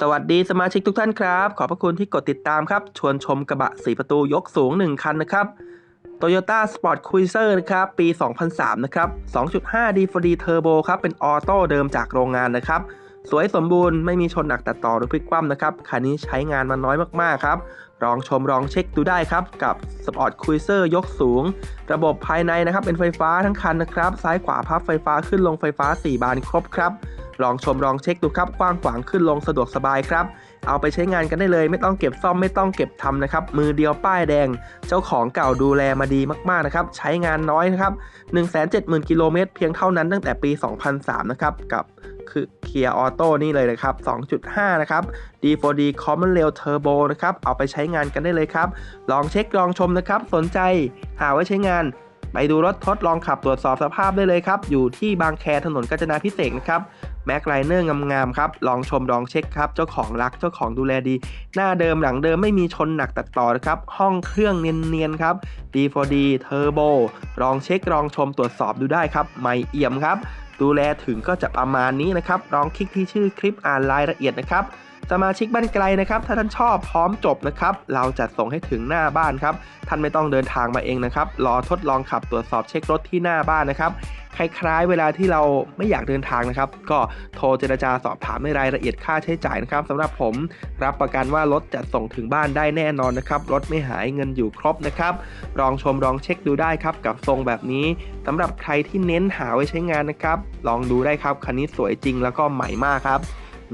สวัสดีสมาชิกทุกท่านครับ ขอบพระคุณที่กดติดตามครับ ชวนชมกระบะ 4 ประตูยกสูง 1 คันนะครับ Toyota Sport Cruiser นะครับ ปี 2003 นะครับ 2.5 D4D Turbo ครับ เป็นออโต้เดิมจากโรงงานนะครับ สวยสมบูรณ์ไม่มีชนหนักตัดต่อหรือพลิกคว่ำนะครับ คันนี้ใช้งานมาน้อยมาก ๆ ครับลองชมลองเช็คดูได้ครับ กับ Sport Cruiser ยกสูง ระบบภายในนะครับ เป็นไฟฟ้าทั้งคันนะครับ ซ้ายขวาพับไฟฟ้าขึ้นลงไฟฟ้า 4 บานครบครับ ลองชมลองเช็คดูครับกว้างขวางขึ้นลงสะดวกสบายครับ เอาไปใช้งานกันได้เลย ไม่ต้องเก็บซ่อมไม่ต้องเก็บทำนะครับ มือเดียวป้ายแดง เจ้าของเก่าดูแลมาดีมากๆนะครับ ใช้งานน้อยนะครับ 170,000 กิโลเมตรเพียงเท่านั้นตั้งแต่ปี 2003 นะครับ กับคือเคียร์ออโต้นี่เลยนะครับ 2.5 นะครับ D4D Common Rail Turbo นะครับ เอาไปใช้งานกันได้เลยครับ ลองเช็คลองชมนะครับ สนใจหาไว้ใช้งานไปดูรถทดลองขับตรวจสอบสภาพได้เลยครับ อยู่ที่บางแคถนนกาญจนาพิเศษนะครับ แม็กไลเนอร์งามๆครับ ลองชมลองเช็คครับ เจ้าของรักเจ้าของดูแลดี หน้าเดิมหลังเดิมไม่มีชนหนักตัดต่อครับ ห้องเครื่องเนียนๆครับ D4D Turbo ลองเช็คลองชมตรวจสอบดูได้ครับไม่เอี่ยมครับ ดูแลถึงก็จะประมาณนี้นะครับ ลองคลิกที่ชื่อคลิปอ่านรายละเอียดนะครับ สมาชิกบ้านไกลนะครับ ถ้าท่านชอบพร้อมจบนะครับ เราจะส่งให้ถึงหน้าบ้านครับ ท่านไม่ต้องเดินทางมาเองนะครับ รอทดลองขับตรวจสอบเช็ครถที่หน้าบ้านนะครับ คล้ายๆ เวลาที่เราไม่อยากเดินทางนะครับ ก็โทรเจรจาสอบถามในรายละเอียดค่าใช้จ่ายนะครับสำหรับผมรับประกันว่ารถจะส่งถึงบ้านได้แน่นอนนะครับ รถไม่หายเงินอยู่ครบนะครับ ลองชมลองเช็คดูได้ครับกับทรงแบบนี้สำหรับใครที่เน้นหาไว้ใช้งานนะครับ ลองดูได้ครับคันนี้สวยจริงแล้วก็ใหม่มากครับ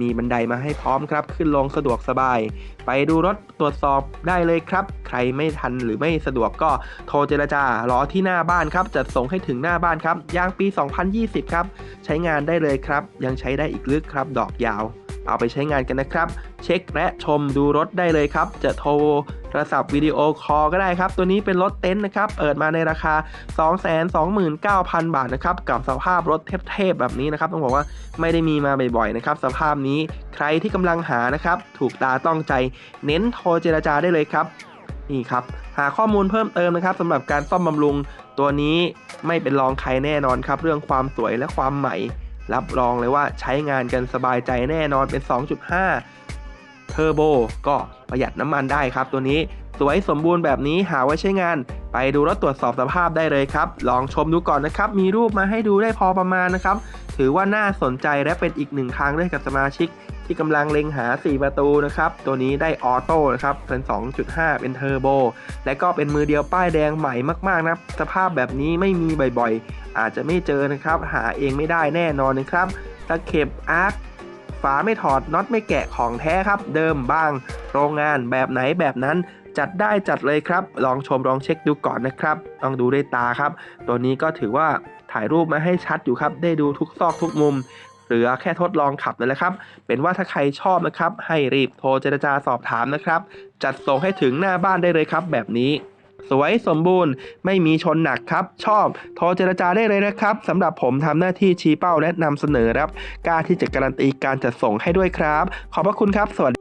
มีบันไดมาให้พร้อมครับ ขึ้นลงสะดวกสบาย ไปดูรถตรวจสอบได้เลยครับ ใครไม่ทันหรือไม่สะดวกก็โทรเจรจารอที่หน้าบ้านครับจัดส่งให้ถึงหน้าบ้านครับยางปี 2020 ครับ ใช้งานได้เลยครับ ยังใช้ได้อีกลึกครับ ดอกยาว เอาไปใช้งานกันนะครับ เช็คและชมดูรถได้เลยครับ จะโทรโทรศัพท์วิดีโอคอลก็ได้ครับ ตัวนี้เป็นรถเต็นท์นะครับ เปิดมาในราคา 229,000 บาทนะครับ กับสภาพรถเทพๆแบบนี้นะครับ ต้องบอกว่าไม่ได้มีมาบ่อยๆนะครับ สภาพนี้ใครที่กำลังหานะครับ ถูกตาต้องใจเน้นโทรเจรจาได้เลยครับนี่ครับ หาข้อมูลเพิ่มเติมนะครับสำหรับการซ่อมบำรุง ตัวนี้ไม่เป็นรองใครแน่นอนครับ เรื่องความสวยและความใหม่ รับรองเลยว่าใช้งานกันสบายใจแน่นอนเป็น 2.5 เทอร์โบก็ประหยัดน้ำมันได้ครับ ตัวนี้สวยสมบูรณ์แบบนี้หาไว้ใช้งาน ไปดูรถตรวจสอบสภาพได้เลยครับ ลองชมดูก่อนนะครับ มีรูปมาให้ดูได้พอประมาณนะครับ ถือว่าน่าสนใจและเป็นอีกหนึ่งทางเลือกกับสมาชิก ที่กำลังเล็งหา 4 ประตูนะครับ ตัวนี้ได้ออโต้นะครับเป็น 2.5 เป็นเทอร์โบ และก็เป็นมือเดียวป้ายแดงใหม่มากๆนะสภาพแบบนี้ไม่มีบ่อยๆ อาจจะไม่เจอนะครับ หาเองไม่ได้แน่นอนนะครับตะเข็บอาร์คฝาไม่ถอดน็อตไม่แกะของแท้ครับ เดิมบ้าง โรงงานแบบไหนแบบนั้นจัดได้จัดเลยครับ ลองชมลองเช็คดูก่อนนะครับต้องดูด้วยตาครับ ตัวนี้ก็ถือว่าถ่ายรูปมาให้ชัดอยู่ครับ ได้ดูทุกซอกทุกมุม เหลือแค่ทดลองขับนั่นแหละครับ เป็นว่าถ้าใครชอบนะครับ ให้รีบโทรเจรจาสอบถามนะครับ จัดส่งให้ถึงหน้าบ้านได้เลยครับ แบบนี้สวยสมบูรณ์ไม่มีชนหนักครับ ชอบโทรเจรจาได้เลยนะครับสำหรับผมทำหน้าที่ชี้เป้าและนำเสนอครับกล้าที่จะการันตีการจัดส่งให้ด้วยครับ ขอบพระคุณครับ สวัสดี